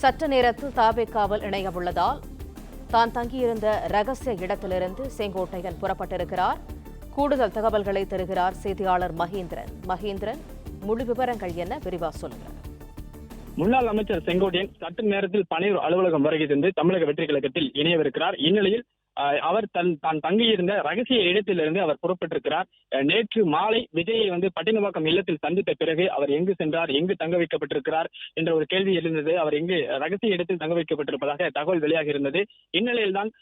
சற்று நேரத்தில் தாவேக்காவில் இணைய உள்ளதால் தான் தங்கியிருந்த ரகசிய இடத்திலிருந்து செங்கோட்டையன் புறப்பட்டிருக்கிறார். கூடுதல் தகவல்களை தருகிறார் செய்தியாளர் மகேந்திரன். மகேந்திரன் முழு விவரங்கள் என்ன? விரிவா சொல்லுங்க. முன்னாள் அமைச்சர் செங்கோட்டையன் சற்று நேரத்தில் பனையூர் அலுவலகம் வருகை சென்று தமிழக வெற்றி கழகத்தில் இணையவிருக்கிறார். இந்நிலையில் அவர் தன் தான் தங்கியிருந்த ரகசிய இடத்திலிருந்து அவர் புறப்பட்டிருக்கிறார். நேற்று மாலை விஜயை வந்து பட்டினவாக்கம் இல்லத்தில் சந்தித்த பிறகு அவர் எங்கு சென்றார் எங்கு தங்க வைக்கப்பட்டிருக்கிறார் என்ற ஒரு கேள்வி எழுந்தது. அவர் எங்கு ரகசிய இடத்தில் தங்க வைக்கப்பட்டிருப்பதாக தகவல் வெளியாகி இருந்தது இந்நிலையில்தான்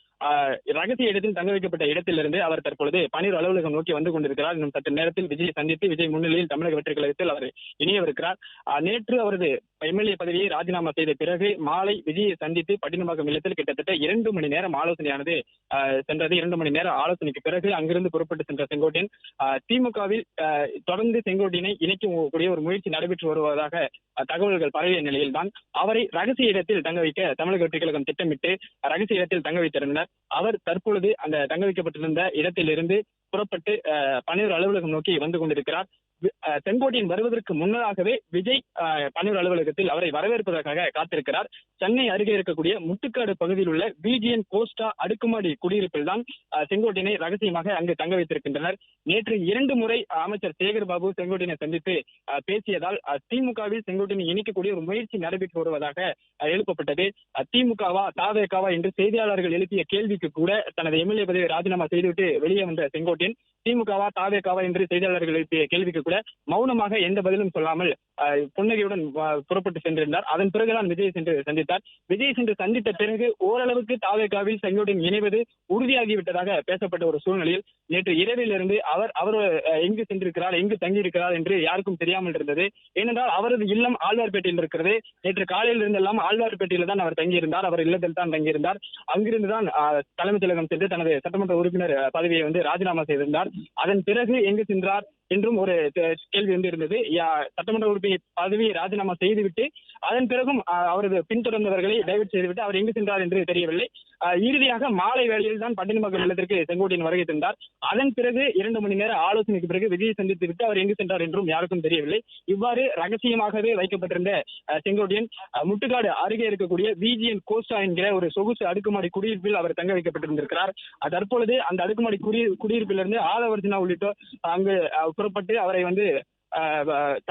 ரகசிய இடத்தில் தங்க வைக்கப்பட்ட இடத்திலிருந்து அவர் தற்பொழுது பன்னீர் அலுவலகம் நோக்கி வந்து கொண்டிருக்கிறார். இன்னும் சற்று நேரத்தில் விஜய் சந்தித்து விஜய் முன்னிலையில் தமிழக வெற்றி கழகத்தில் அவர் இணையவிருக்கிறார். நேற்று அவரது எம்எல்ஏ பதவியை ராஜினாமா செய்த பிறகு மாலை விஜயை சந்தித்து பட்டினப்பாக்கம் இல்லத்தில் கிட்டத்தட்ட இரண்டு மணி நேரம் ஆலோசனையானது சென்றது. இரண்டு மணி நேரம் ஆலோசனைக்கு பிறகு அங்கிருந்து புறப்பட்டு சென்ற செங்கோட்டையன் திமுகவில் அஹ், தொடர்ந்து செங்கோட்டையனை இணைக்கக்கூடிய ஒரு முயற்சி நடைபெற்று வருவதாக தகவல்கள் பரவிய நிலையில்தான் அவரை ரகசிய இடத்தில் தங்க வைக்க தமிழக வெற்றி கழகம் திட்டமிட்டு ரகசிய இடத்தில் தங்க வைத்திருந்தனர். அவர் தற்பொழுது அந்த தங்க வைக்கப்பட்டிருந்த இடத்திலிருந்து புறப்பட்டு அஹ், அலுவலகம் நோக்கி வந்து கொண்டிருக்கிறார். செங்கோட்டையன் வருவதற்கு முன்னதாகவே விஜய் அஹ், அலுவலகத்தில் அவரை வரவேற்பதற்காக காத்திருக்கிறார். சென்னை அருகே இருக்கக்கூடிய முட்டுக்காடு பகுதியில் உள்ள பிஜிஎன் கோஸ்டா அடுக்குமாடி குடியிருப்பில் தான் செங்கோட்டையனை ரகசியமாக அங்கு தங்க வைத்திருக்கின்றனர். நேற்று இரண்டு முறை அமைச்சர் சேகர் பாபு செங்கோட்டையனை சந்தித்து பேசியதால் திமுகவில் செங்கோட்டையனை இணைக்கக்கூடிய ஒரு முயற்சி நடைபெற்று வருவதாக எழுப்பப்பட்டது. திமுகவா தாவேகாவா என்று செய்தியாளர்கள் எழுப்பிய கேள்விக்கு கூட தனது எம்எல்ஏ பதவியை ராஜினாமா செய்துவிட்டு வெளியே வந்த செங்கோட்டையன் திமுகவா தாவேகாவா என்று செய்தியாளர்கள் எழுப்பிய கேள்விக்கு கூட மௌனமாக எந்த பதிலும் சொல்லாமல் புன்னகையுடன் புறப்பட்டு சென்றிருந்தார். அதன் பிறகுதான் விஜய் சென்று சந்தித்தார். விஜய் சென்று சந்தித்த பிறகு ஓரளவுக்கு தாவேகாவில் செங்கோட்டையன் இணைவது உறுதியாகிவிட்டதாக பேசப்பட்ட ஒரு சூழ்நிலையில் நேற்று இரவிலிருந்து அவர் அவர் எங்கு சென்றிருக்கிறார் எங்கு தங்கியிருக்கிறார் என்று யாருக்கும் தெரியாமல் இருந்தது. ஏனென்றால் அவரது இல்லம் ஆழ்வார்பேட்டையில் இருக்கிறது. நேற்று காலையில் இருந்தெல்லாம் ஆழ்வார்பேட்டையில் தான் அவர் தங்கியிருந்தார். அவர் இல்லத்தில் தான் தங்கியிருந்தார். அங்கிருந்து தான் தலைமைச் செயலகம் சென்று தனது சட்டமன்ற உறுப்பினர் பதவியை வந்து ராஜினாமா செய்திருந்தார். அதன் பிறகு எங்கு சென்றார்? என்றும் ஒரு கேள்வி வந்து இருந்தது. சட்டமன்ற உறுப்பினர் பதவியை ராஜினாமா செய்துவிட்டு அதன் பிறகும் அவரது பின்தொடர்ந்தவர்களை டைவர்ட் செய்துவிட்டு அவர் எங்கு சென்றார் என்று தெரியவில்லை. இறுதியாக மாலை வேளையில் தான் பட்டினப்பாக்கம் இல்லத்திற்கு செங்கோட்டையின் வருகை தந்தார். அதன் பிறகு இரண்டு மணி நேர ஆலோசனைக்கு பிறகு விஜயை சந்தித்து விட்டு அவர் எங்கு சென்றார் என்றும் யாருக்கும் தெரியவில்லை. இவ்வாறு ரகசியமாகவே வைக்கப்பட்டிருந்த செங்கோட்டையன் முட்டுக்காடு அருகே இருக்கக்கூடிய விஜிஎன் கோஸ்டா என்கிற ஒரு சொகுசு அடுக்குமாடி குடியிருப்பில் அவர் தங்க வைக்கப்பட்டிருந்திருக்கிறார். தற்பொழுது அந்த அடுக்குமாடி குடி குடியிருப்பிலிருந்து ஆதவர்ஜனா உள்ளிட்டோர் அங்கு புறப்பட்டு அவரை வந்து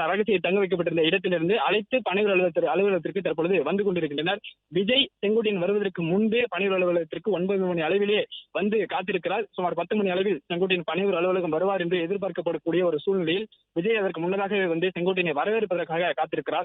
ரகசிய தங்க வைக்கப்பட்டிருந்த இடத்திலிருந்து அழைத்து பணிவர் அலுவலகத்திற்கு அலுவலகத்திற்கு தற்பொழுது வந்து கொண்டிருக்கின்றனர். விஜய் செங்கோட்டையன் வருவதற்கு முன்பே பணிவர் அலுவலகத்திற்கு ஒன்பது மணி அளவிலே வந்து காத்திருக்கிறார். சுமார் பத்து மணி அளவில் செங்கோட்டையின் பணிவர் அலுவலகம் வருவார் என்று எதிர்பார்க்கப்படக்கூடிய ஒரு சூழ்நிலையில் விஜய் அதற்கு முன்னதாகவே வந்து செங்கோட்டையனை வரவேற்பதற்காக காத்திருக்கிறார்.